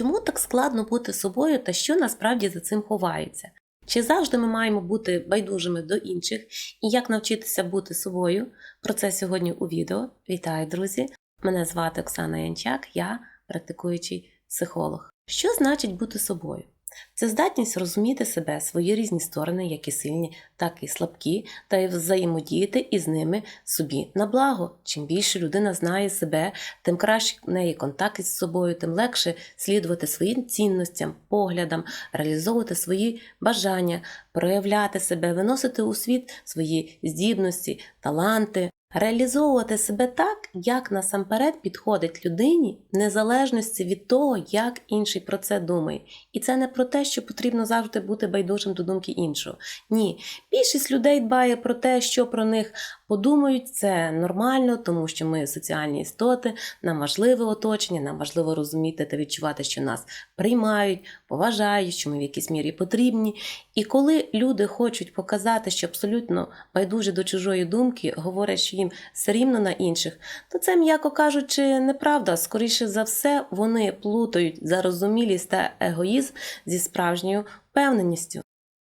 Чому так складно бути собою та що насправді за цим ховається? Чи завжди ми маємо бути байдужими до інших і як навчитися бути собою? Про це сьогодні у відео. Вітаю, друзі! Мене звати Оксана Янчак, я практикуючий психолог. Що значить бути собою? Це здатність розуміти себе, свої різні сторони, як і сильні, так і слабкі, та й взаємодіяти із ними собі на благо. Чим більше людина знає себе, тим краще в неї контакт із собою, тим легше слідувати своїм цінностям, поглядам, реалізовувати свої бажання, проявляти себе, виносити у світ свої здібності, таланти. Реалізовувати себе так, як насамперед підходить людині, в незалежності від того, як інший про це думає. І це не про те, що потрібно завжди бути байдужим до думки іншого. Ні, більшість людей дбає про те, що про них подумають. Це нормально, тому що ми соціальні істоти, нам важливе оточення, нам важливо розуміти та відчувати, що нас приймають, поважають, що ми в якійсь мірі потрібні. І коли люди хочуть показати, що абсолютно байдужі до чужої думки, говорять, що їм все рівно на інших, то це, м'яко кажучи, неправда. Скоріше за все, вони плутають зарозумілість та егоїзм зі справжньою впевненістю.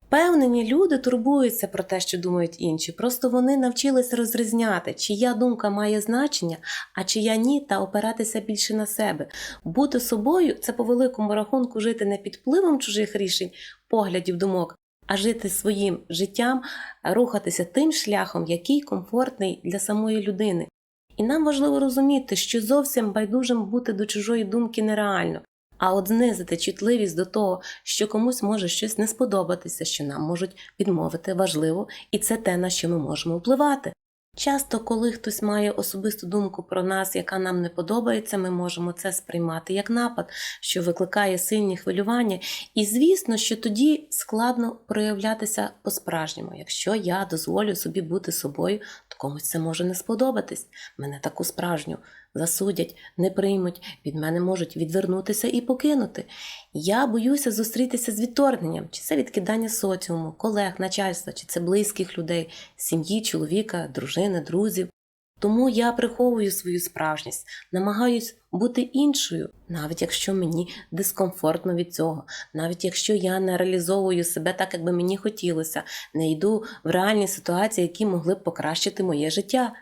Впевнені люди турбуються про те, що думають інші. Просто вони навчились розрізняти, чия думка має значення, а чия ні, та опиратися більше на себе. Бути собою це по великому рахунку жити не під впливом чужих рішень, поглядів, думок, а жити своїм життям, рухатися тим шляхом, який комфортний для самої людини. І нам важливо розуміти, що зовсім байдужим бути до чужої думки нереально. А от знизити чутливість до того, що комусь може щось не сподобатися, що нам можуть відмовити, важливо, і це те, на що ми можемо впливати. Часто, коли хтось має особисту думку про нас, яка нам не подобається, ми можемо це сприймати як напад, що викликає сильні хвилювання. І звісно, що тоді складно проявлятися по-справжньому. Якщо я дозволю собі бути собою, то комусь це може не сподобатись. Мене таку справжню засудять, не приймуть, від мене можуть відвернутися і покинути. Я боюся зустрітися з відторгненням, чи це відкидання соціуму, колег, начальства, чи це близьких людей, сім'ї, чоловіка, дружини, друзів. Тому я приховую свою справжність, намагаюсь бути іншою, навіть якщо мені дискомфортно від цього, навіть якщо я не реалізовую себе так, як би мені хотілося, не йду в реальні ситуації, які могли б покращити моє життя.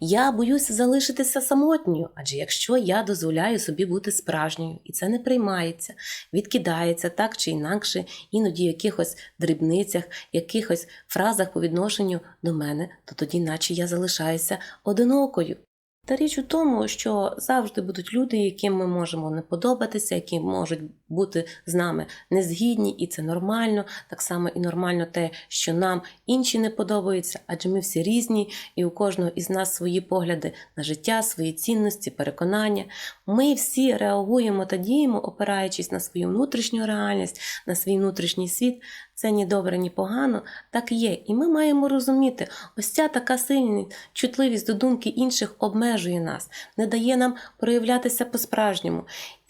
Я боюся залишитися самотньою, адже якщо я дозволяю собі бути справжньою, і це не приймається, відкидається так чи інакше, іноді в якихось дрібницях, якихось фразах по відношенню до мене, то тоді, наче я залишаюся одинокою. Та річ у тому, що завжди будуть люди, яким ми можемо не подобатися, які можуть бути з нами незгідні, і це нормально. Так само і нормально те, що нам інші не подобаються, адже ми всі різні, і у кожного із нас свої погляди на життя, свої цінності, переконання. Ми всі реагуємо та діємо, опираючись на свою внутрішню реальність, на свій внутрішній світ. Це ні добре, ні погано, так є. І ми маємо розуміти, ось ця така сильна чутливість до думки інших обмежує нас, не дає нам проявлятися по-справжньому.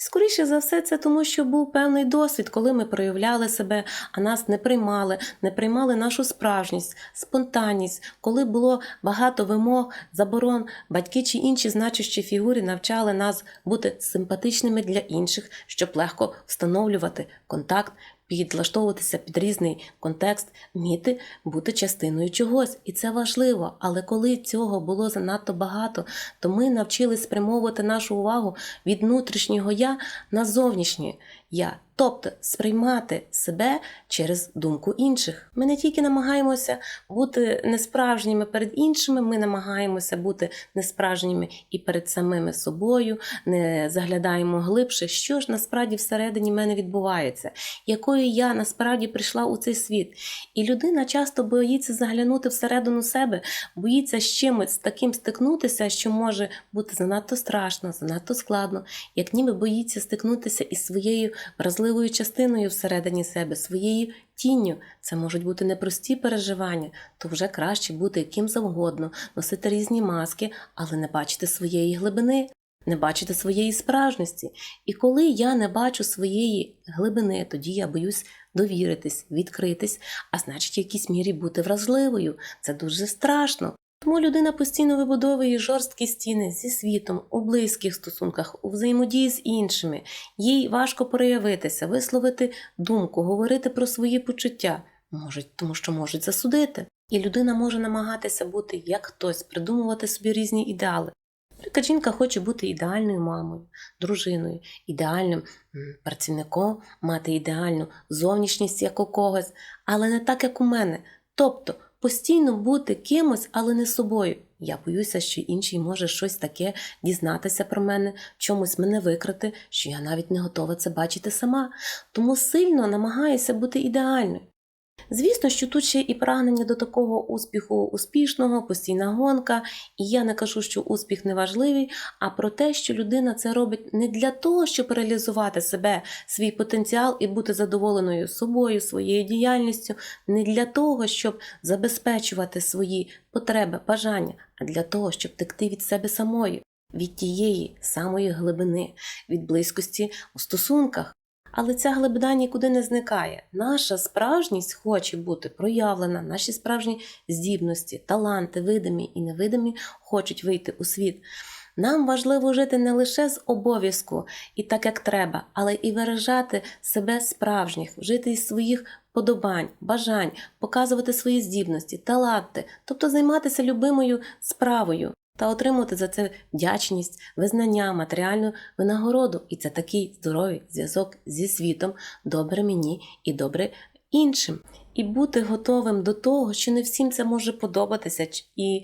Скоріше за все, це тому, що був певний досвід, коли ми проявляли себе, а нас не приймали, не приймали нашу справжність, спонтанність, коли було багато вимог, заборон, батьки чи інші значущі фігури навчали нас бути симпатичними для інших, щоб легко встановлювати контакт. Підлаштовуватися під різний контекст, вміти бути частиною чогось, і це важливо. Але коли цього було занадто багато, то ми навчились спрямовувати нашу увагу від внутрішнього я на зовнішнє я, тобто сприймати себе через думку інших. Ми не тільки намагаємося бути несправжніми перед іншими, ми намагаємося бути несправжніми і перед самими собою, не заглядаємо глибше, що ж насправді всередині мене відбувається, якою я насправді прийшла у цей світ. І людина часто боїться заглянути всередину себе, боїться з чимось таким стикнутися, що може бути занадто страшно, занадто складно, як ніби боїться стикнутися із своєю вразливою частиною всередині себе, своєю тінню. Це можуть бути непрості переживання, то вже краще бути яким завгодно, носити різні маски, але не бачити своєї глибини. Не бачити своєї справжності. І коли я не бачу своєї глибини, тоді я боюсь довіритись, відкритись, а значить, в якійсь мірі бути вразливою. Це дуже страшно. Тому людина постійно вибудовує жорсткі стіни зі світом, у близьких стосунках, у взаємодії з іншими. Їй важко проявитися, висловити думку, говорити про свої почуття. Можуть, тому що можуть засудити. І людина може намагатися бути як хтось, придумувати собі різні ідеали. Наприклад, жінка хоче бути ідеальною мамою, дружиною, ідеальним працівником, мати ідеальну зовнішність як у когось, але не так, як у мене. Тобто постійно бути кимось, але не собою. Я боюся, що інший може щось таке дізнатися про мене, чомусь мене викрити, що я навіть не готова це бачити сама, тому сильно намагаюся бути ідеальною. Звісно, що тут ще і прагнення до такого успіху успішного, постійна гонка, і я не кажу, що успіх не важливий, а про те, що людина це робить не для того, щоб реалізувати себе, свій потенціал і бути задоволеною собою, своєю діяльністю, не для того, щоб забезпечувати свої потреби, бажання, а для того, щоб текти від себе самої, від тієї самої глибини, від близькості у стосунках. Але ця глибина нікуди не зникає. Наша справжність хоче бути проявлена, наші справжні здібності, таланти, видимі і невидимі, хочуть вийти у світ. Нам важливо жити не лише з обов'язку і так, як треба, але і виражати себе справжніх, жити із своїх подобань, бажань, показувати свої здібності, таланти, тобто займатися любимою справою та отримувати за це вдячність, визнання, матеріальну винагороду. І це такий здоровий зв'язок зі світом, добре мені і добре іншим. І бути готовим до того, що не всім це може подобатися, і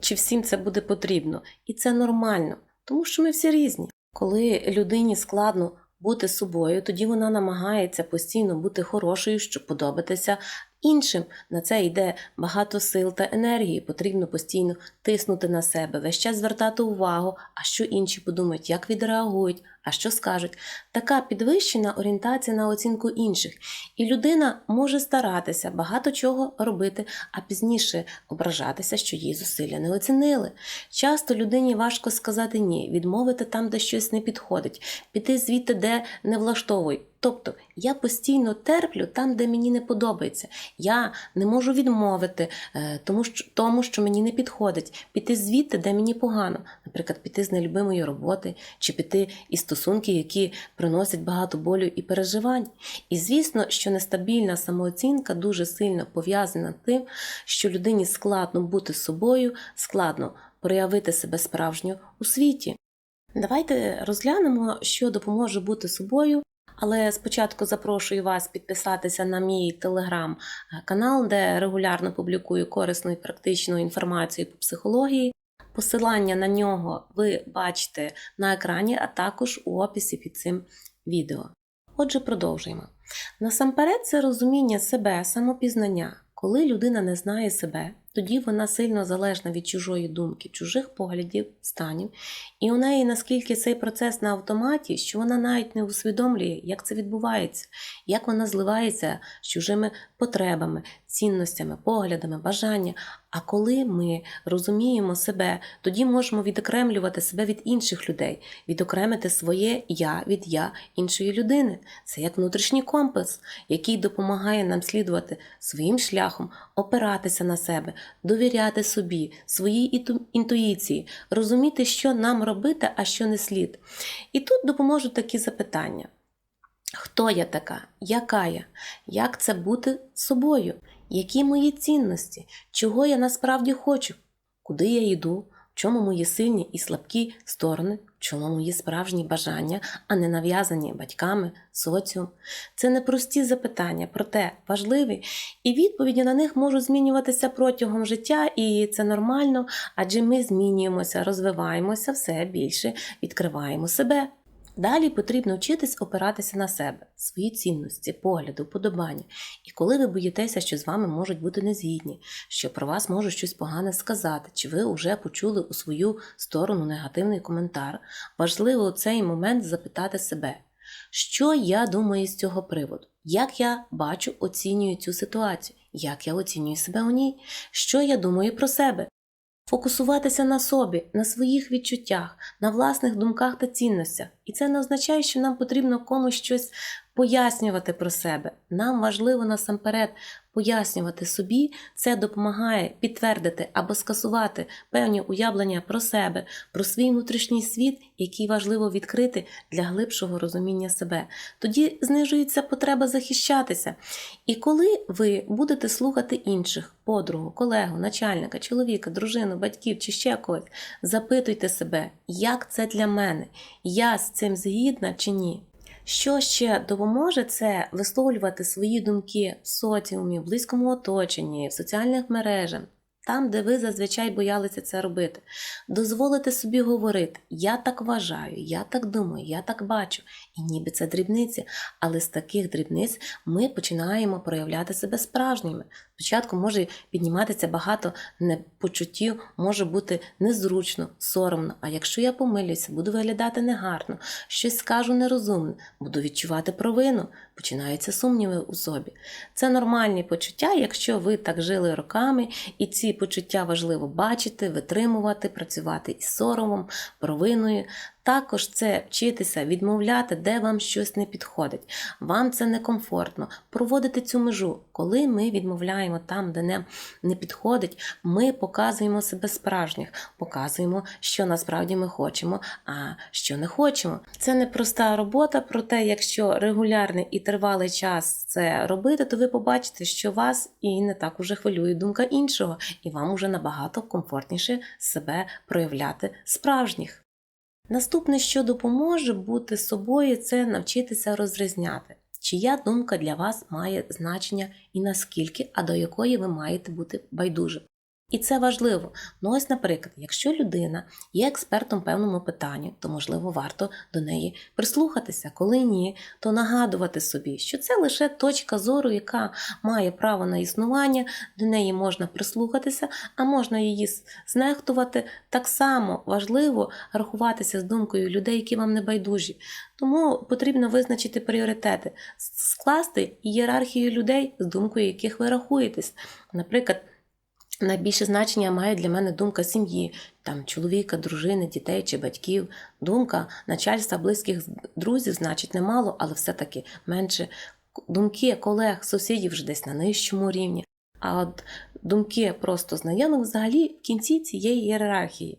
чи всім це буде потрібно. І це нормально, тому що ми всі різні. Коли людині складно бути собою, тоді вона намагається постійно бути хорошою, щоб подобатися іншим. На це йде багато сил та енергії. Потрібно постійно тиснути на себе, весь час звертати увагу, а що інші подумають, як відреагують, а що скажуть. Така підвищена орієнтація на оцінку інших. І людина може старатися багато чого робити, а пізніше ображатися, що її зусилля не оцінили. Часто людині важко сказати ні, відмовити там, де щось не підходить, піти звідти, де не влаштовує. Тобто я постійно терплю там, де мені не подобається. Я не можу відмовити е, тому, що, тому, що мені не підходить, піти звідти, де мені погано. Наприклад, піти з нелюбимої роботи, чи піти із стосунки, які приносять багато болю і переживань. І звісно, що нестабільна самооцінка дуже сильно пов'язана з тим, що людині складно бути собою, складно проявити себе справжньо у світі. Давайте розглянемо, що допоможе бути собою. Але спочатку запрошую вас підписатися на мій телеграм-канал, де регулярно публікую корисну і практичну інформацію по психології. Посилання на нього ви бачите на екрані, а також у описі під цим відео. Отже, продовжуємо. Насамперед, це розуміння себе, самопізнання. Коли людина не знає себе, тоді вона сильно залежна від чужої думки, чужих поглядів, станів, і у неї наскільки цей процес на автоматі, що вона навіть не усвідомлює, як це відбувається, як вона зливається з чужими потребами, цінностями, поглядами, бажання. А коли ми розуміємо себе, тоді можемо відокремлювати себе від інших людей, відокремити своє я від я іншої людини. Це як внутрішній компас, який допомагає нам слідувати своїм шляхом, опиратися на себе, довіряти собі, своїй інтуїції, розуміти, що нам робити, а що не слід. І тут допоможуть такі запитання. Хто я така? Яка я? Як це бути собою? Які мої цінності? Чого я насправді хочу? Куди я йду? В чому мої сильні і слабкі сторони? В чому мої справжні бажання, а не нав'язані батьками, соціум? Це не прості запитання, проте важливі, і відповіді на них можуть змінюватися протягом життя, і це нормально, адже ми змінюємося, розвиваємося все більше, відкриваємо себе. Далі потрібно вчитись опиратися на себе, свої цінності, погляди, вподобання. І коли ви боїтеся, що з вами можуть бути незгідні, що про вас можуть щось погане сказати, чи ви вже почули у свою сторону негативний коментар, важливо у цей момент запитати себе, що я думаю з цього приводу, як я бачу, оцінюю цю ситуацію, як я оцінюю себе у ній, що я думаю про себе. Фокусуватися на собі, на своїх відчуттях, на власних думках та цінностях. І це не означає, що нам потрібно комусь щось пояснювати про себе. Нам важливо насамперед пояснювати собі, це допомагає підтвердити або скасувати певні уявлення про себе, про свій внутрішній світ, який важливо відкрити для глибшого розуміння себе. Тоді знижується потреба захищатися. І коли ви будете слухати інших, подругу, колегу, начальника, чоловіка, дружину, батьків чи ще когось, запитуйте себе, як це для мене, я з цим згідна чи ні. Що ще допоможе це висловлювати свої думки в соціумі, в близькому оточенні, в соціальних мережах, там, де ви зазвичай боялися це робити. Дозволити собі говорити: я так вважаю, я так думаю, я так бачу. І ніби це дрібниці, але з таких дрібниць ми починаємо проявляти себе справжніми. Спочатку може підніматися багато непочуттів, може бути незручно, соромно. А якщо я помилюся, буду виглядати негарно, щось скажу нерозумне, буду відчувати провину, починаються сумніви у собі. Це нормальні почуття, якщо ви так жили роками, і ці почуття важливо бачити, витримувати, працювати із соромом, провиною. Також це вчитися відмовляти, де вам щось не підходить. Вам це некомфортно. Проводити цю межу. Коли ми відмовляємо там, де нам не підходить, ми показуємо себе справжніх, показуємо, що насправді ми хочемо, а що не хочемо. Це не проста робота, проте, якщо регулярний і тривалий час це робити, то ви побачите, що вас і не так уже хвилює думка іншого, і вам уже набагато комфортніше себе проявляти справжніх. Наступне, що допоможе бути собою, це навчитися розрізняти, чия думка для вас має значення і наскільки, а до якої ви маєте бути байдужим. І це важливо. Ну ось, наприклад, якщо людина є експертом в певному питанні, то можливо варто до неї прислухатися. Коли ні, то нагадувати собі, що це лише точка зору, яка має право на існування, до неї можна прислухатися, а можна її знехтувати. Так само важливо рахуватися з думкою людей, які вам не байдужі. Тому потрібно визначити пріоритети, скласти ієрархію людей, з думкою яких ви рахуєтесь. Наприклад. Найбільше значення має для мене думка сім'ї, там чоловіка, дружини, дітей чи батьків. Думка начальства, близьких друзів значить немало, але все-таки менше думки колег, сусідів вже десь на нижчому рівні. А от думки просто знайомих взагалі в кінці цієї ієрархії.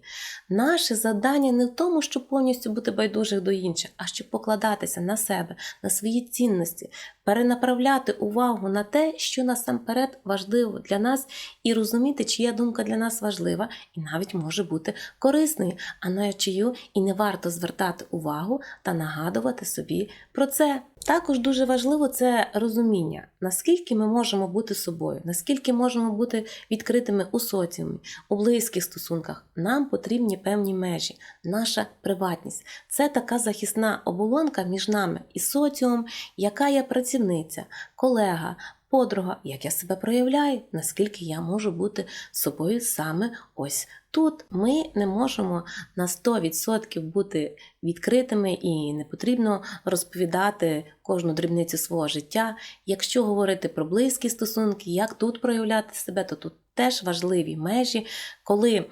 Наше завдання не в тому, щоб повністю бути байдужих до інших, а щоб покладатися на себе, на свої цінності, перенаправляти увагу на те, що насамперед важливо для нас, і розуміти, чия думка для нас важлива і навіть може бути корисною, а на чию і не варто звертати увагу та нагадувати собі про це. Також дуже важливо це розуміння, наскільки ми можемо бути собою, наскільки можемо бути відкритими у соціумі, у близьких стосунках. Нам потрібні певні межі, наша приватність. Це така захисна оболонка між нами і соціумом, яка є працівниця, колега. Подруга, як я себе проявляю, наскільки я можу бути собою саме ось тут. Ми не можемо на 100% бути відкритими і не потрібно розповідати кожну дрібницю свого життя. Якщо говорити про близькі стосунки, як тут проявляти себе, то тут теж важливі межі, коли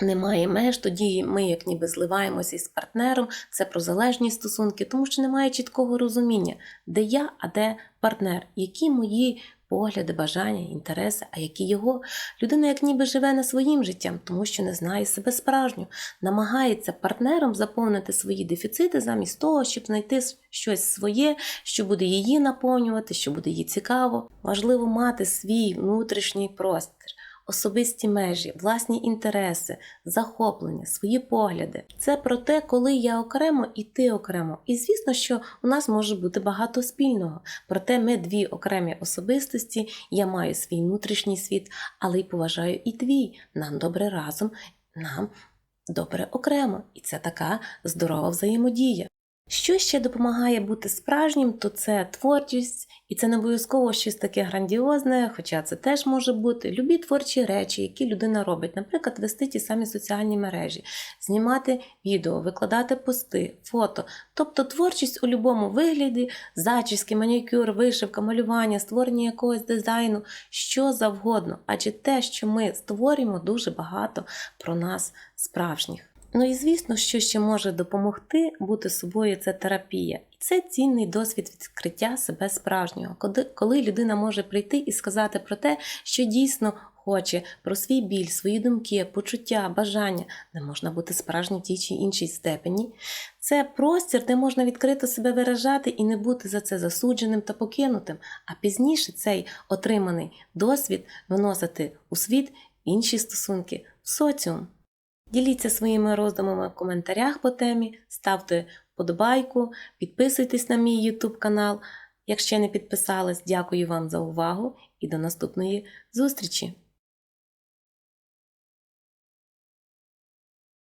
немає меж, тоді ми, як ніби зливаємося із партнером, це про залежні стосунки, тому що немає чіткого розуміння, де я, а де партнер, які мої погляди, бажання, інтереси, а які його. Людина, як ніби живе не своїм життям, тому що не знає себе справжньо, намагається партнером заповнити свої дефіцити замість того, щоб знайти щось своє, що буде її наповнювати, що буде їй цікаво. Важливо мати свій внутрішній простір особисті межі, власні інтереси, захоплення, свої погляди. Це про те, коли я окремо і ти окремо. І звісно, що у нас може бути багато спільного. Проте ми дві окремі особистості, я маю свій внутрішній світ, але й поважаю і твій. Нам добре разом, нам добре окремо. І це така здорова взаємодія. Що ще допомагає бути справжнім, то це творчість, і це не обов'язково щось таке грандіозне, хоча це теж може бути любі творчі речі, які людина робить, наприклад, вести ті самі соціальні мережі, знімати відео, викладати пости, фото. Тобто творчість у будь-якому вигляді, зачіски, манікюр, вишивка, малювання, створення якогось дизайну, що завгодно. Адже те, що ми створюємо, дуже багато про нас справжніх. Ну і звісно, що ще може допомогти бути собою, це терапія. І це цінний досвід відкриття себе справжнього, коли, людина може прийти і сказати про те, що дійсно хоче, про свій біль, свої думки, почуття, бажання, де можна бути справжнім в тій чи іншій степені. Це простір, де можна відкрито себе виражати і не бути за це засудженим та покинутим, а пізніше цей отриманий досвід виносити у світ інші стосунки в соціум. Діліться своїми роздумами в коментарях по темі, ставте вподобайку, підписуйтесь на мій YouTube канал. Якщо не підписались, дякую вам за увагу і до наступної зустрічі!